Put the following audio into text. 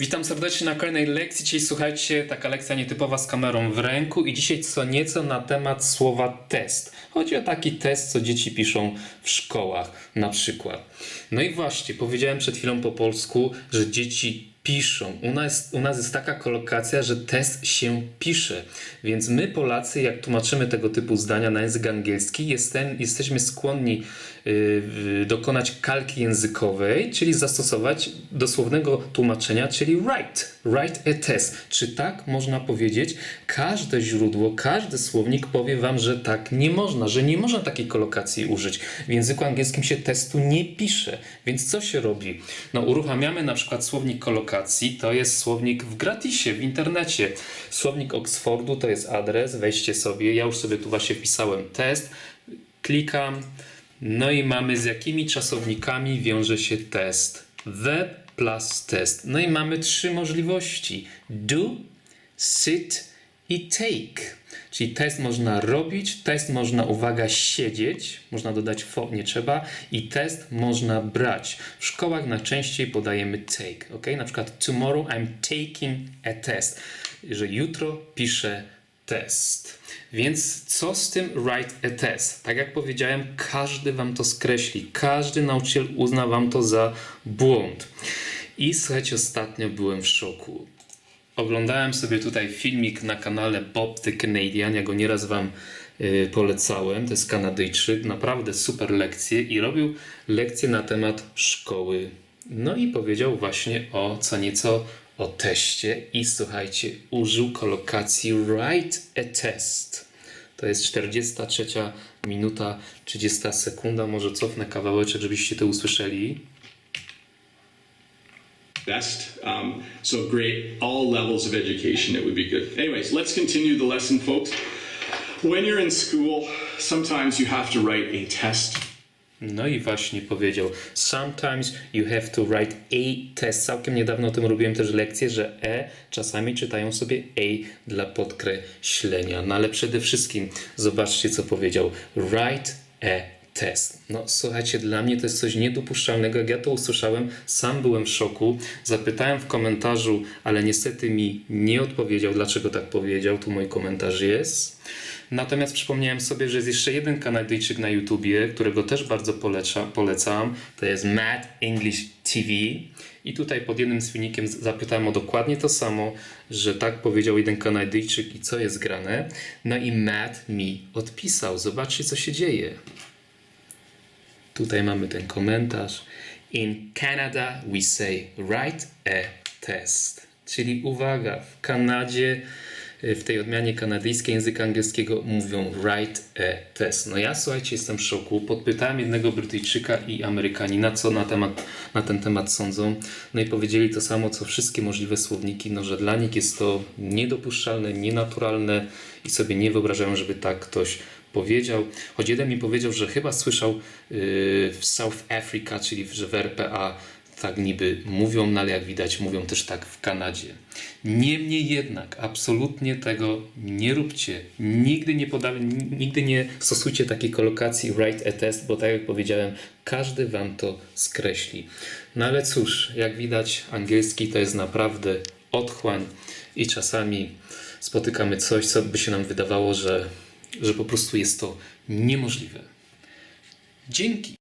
Witam serdecznie na kolejnej lekcji. Dzisiaj słuchajcie, taka lekcja nietypowa z kamerą w ręku i dzisiaj co nieco na temat słowa test. Chodzi o taki test, co dzieci piszą w szkołach na przykład. No i właśnie, powiedziałem przed chwilą po polsku, że dzieci piszą. U nas, u nas jest taka kolokacja, że test się pisze. Więc my Polacy, jak tłumaczymy tego typu zdania na język angielski, jestem, jesteśmy skłonni y, y, dokonać kalki językowej, czyli zastosować dosłownego tłumaczenia, czyli write. Write a test. Czy tak można powiedzieć? Każde źródło, każdy słownik powie wam, że tak nie można, że nie można takiej kolokacji użyć. W języku angielskim się testu nie pisze. Więc co się robi? No uruchamiamy na przykład słownik kolokacji, to jest słownik w gratisie, w internecie. Słownik Oxfordu to jest adres, weźcie sobie, ja już sobie tu właśnie wpisałem test, klikam, no i mamy z jakimi czasownikami wiąże się test. The plus test. No i mamy trzy możliwości. Do, sit i take. Czyli test można robić, test można, uwaga, siedzieć, można dodać fo, nie trzeba, i test można brać. W szkołach najczęściej podajemy take, ok? Na przykład tomorrow I'm taking a test, że jutro piszę test. Więc co z tym write a test? Tak jak powiedziałem, każdy wam to skreśli, każdy nauczyciel uzna wam to za błąd. I słuchajcie, ostatnio byłem w szoku. Oglądałem sobie tutaj filmik na kanale Bob the Canadian, ja go nieraz wam y, polecałem, to jest Kanadyjczyk, naprawdę super lekcje i robił lekcje na temat szkoły. No i powiedział właśnie o co nieco o teście i słuchajcie, użył kolokacji write a test. To jest 43 minuta, 30 sekunda, może cofnę kawałeczek, żebyście to usłyszeli. Best. Um, so great, all levels of education, it would be good. Anyways, let's continue the lesson, folks. When you're in school, sometimes you have to write a test. No i właśnie powiedział, sometimes you have to write a test. Całkiem niedawno o tym robiłem też lekcję, że e czasami czytają sobie a dla podkreślenia. No ale przede wszystkim zobaczcie co powiedział, write a test. No słuchajcie, dla mnie to jest coś niedopuszczalnego. Jak ja to usłyszałem, sam byłem w szoku. Zapytałem w komentarzu, ale niestety mi nie odpowiedział, dlaczego tak powiedział. Tu mój komentarz jest. Natomiast przypomniałem sobie, że jest jeszcze jeden Kanadyjczyk na YouTubie, którego też bardzo poleca, polecam. To jest Mad English TV. I tutaj pod jednym z filmikiem zapytałem o dokładnie to samo, że tak powiedział jeden Kanadyjczyk i co jest grane. No i Matt mi odpisał. Zobaczcie, co się dzieje. Tutaj mamy ten komentarz. In Canada we say write a test. Czyli uwaga, w Kanadzie, y, w tej odmianie kanadyjskiej języka angielskiego mówią write a test. No ja słuchajcie, jestem w szoku. Podpytałem jednego Brytyjczyka i Amerykanina, co na, temat, na ten temat sądzą. No i powiedzieli to samo, co wszystkie możliwe słowniki, no że dla nich jest to niedopuszczalne, nienaturalne i sobie nie wyobrażają, żeby tak ktoś powiedział, choć jeden mi powiedział, że chyba słyszał yy, w South Africa, czyli że w RPA tak niby mówią, no ale jak widać mówią też tak w Kanadzie. Niemniej jednak, absolutnie tego nie róbcie. Nigdy nie, poda- nigdy nie stosujcie takiej kolokacji write a test, bo tak jak powiedziałem, każdy wam to skreśli. No ale cóż, jak widać, angielski to jest naprawdę otchłań i czasami spotykamy coś, co by się nam wydawało, że że po prostu jest to niemożliwe. Dzięki.